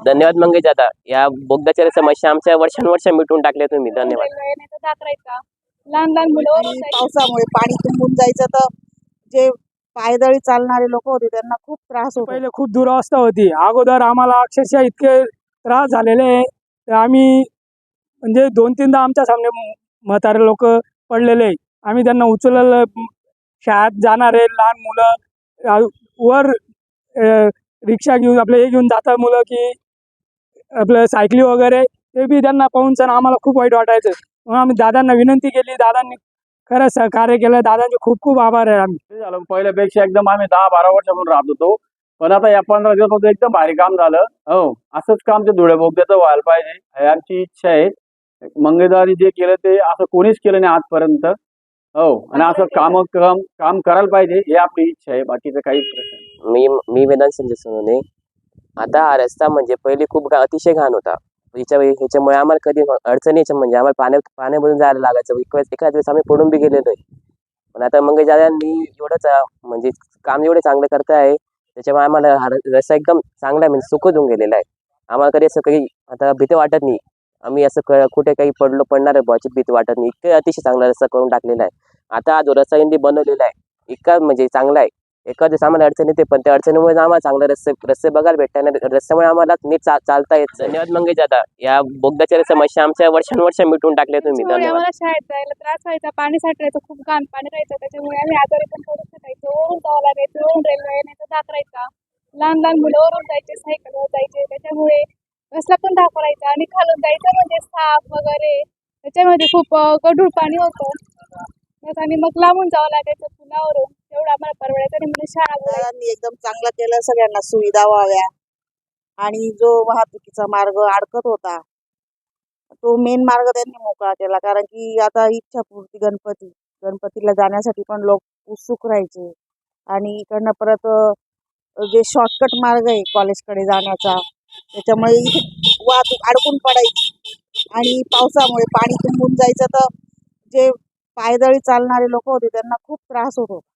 धन्यवाद मंगेश दादा. या बोगद्याच्या समस्या आमच्या वर्षानुवर्ष मिटून टाकल्या तुम्ही. धन्यवाद. लहान लहान मुलं पावसामुळे पाणी तुंबून जायचं तर जे पायदळी चालणारे लोक होते त्यांना खूप त्रास होतो. पहिले खूप दुरावस्था होती. अगोदर आम्हाला अक्षरशः इतके त्रास झालेले आहे तर आम्ही म्हणजे दोन तीनदा आमच्या सामने म्हातारे लोक पडलेले आहे. आम्ही त्यांना उचललं शाळेत जाणारे लहान मुलं वर रिक्षा घेऊन आपले हे घेऊन जातात मुलं की आपलं सायकली वगैरे ते बी त्यांना पाहून सण आम्हाला खूप वाईट वाटायचं. म्हणून आम्ही दादांना विनंती केली दादांनी खरंच सहकार्य केलं. दादांचे खूप खूप आभार आहे आम्ही. झालं. पहिल्यापेक्षा एकदम आम्ही दहा बारा वर्षापासून राहत होतो. पण आता या पंधरा दिवसापासून एकदम भारी काम झालं. हो असंच काम ते धुळे बोगद्याचं व्हायला पाहिजे. ही आमची इच्छा आहे. मंगेदारी जे केलं ते असं कोणीच केलं नाही आजपर्यंत. हो आणि असं काम काम काम करायला पाहिजे हे आपली इच्छा आहे. बाकीचं काहीच प्रश्न. मी मी वेदांत संजय सोनवणे. आता हा रस्ता म्हणजे पहिले खूप अतिशय घाण होता. हिच्या वेळी ह्याच्यामुळे आम्हाला कधी अडचणी म्हणजे आम्हाला पाण्या पाण्यामधून जायला लागायचं. एका एखाद वेळेस आम्ही पडून बी गेलेलो आहे. पण आता मग दादांनी एवढंच म्हणजे काम एवढे चांगलं करताय त्याच्यामुळे आम्हाला हा रस्ता एकदम चांगला आहे. म्हणजे सुखद होऊन गेलेला आहे. आम्हाला कधी असं काही आता भीती वाटत नाही. आम्ही असं क- कुठे काही पडलो पडणार आहे बॉची भीती वाटत नाही. इतकं अतिशय चांगला रस्ता करून टाकलेला आहे. आता हा जो रस्ता यांनी बनवलेला आहे इतका म्हणजे चांगला आहे. एखाद्या आम्हाला अडचण येते पण त्या अडचणीमुळे आम्हाला चांगले रस्ते रस्ते बघायला भेटतात आणि रस्त्यामुळे आम्हाला नीट चा- चालता येत धन्यवाद मंगेश दादा. या बोगद्याच्या समस्या आमच्या वर्षानुवर्ष मिटून टाकल्या तुम्ही. आम्हाला शाळेत जायला त्रास व्हायचा पाणी साठवायचं खूप घाण पाणी राहायचं त्याच्यामुळे आम्ही आजारी पण पडू शकायचो वरून जावं लागायचं वरून रेल्वे नाही तर दाखवायचा लहान लहान मुलं वरून जायचे सायकलवर जायचे त्याच्यामुळे रस्ता पण दाखवायचा आणि खालून जायचं म्हणजे साप वगैरे त्याच्यामध्ये खूप गढूळ पाणी होतं. आणि मग लांबून जावं लागायचं पुलावरून. एवढा आम्हाला परवडायचं आणि म्हणजे शाळा एकदम चांगलं केलं सगळ्यांना सुविधा व्हाव्या. आणि जो वाहतुकीचा मार्ग अडकत होता तो मेन मार्ग त्यांनी मोकळा केला. कारण की आता इच्छापूर्ती गणपती गणपतीला जाण्यासाठी पण लोक उत्सुक राहायचे. आणि इकडनं परत जे शॉर्टकट मार्ग आहे कॉलेजकडे जाण्याचा त्याच्यामुळे इथे वाहतूक अडकून पडायची. आणि पावसामुळे पाणी तुंबून जायचं. तर जे पायदळी चालणारे लोक होते त्यांना खूप त्रास होत होता.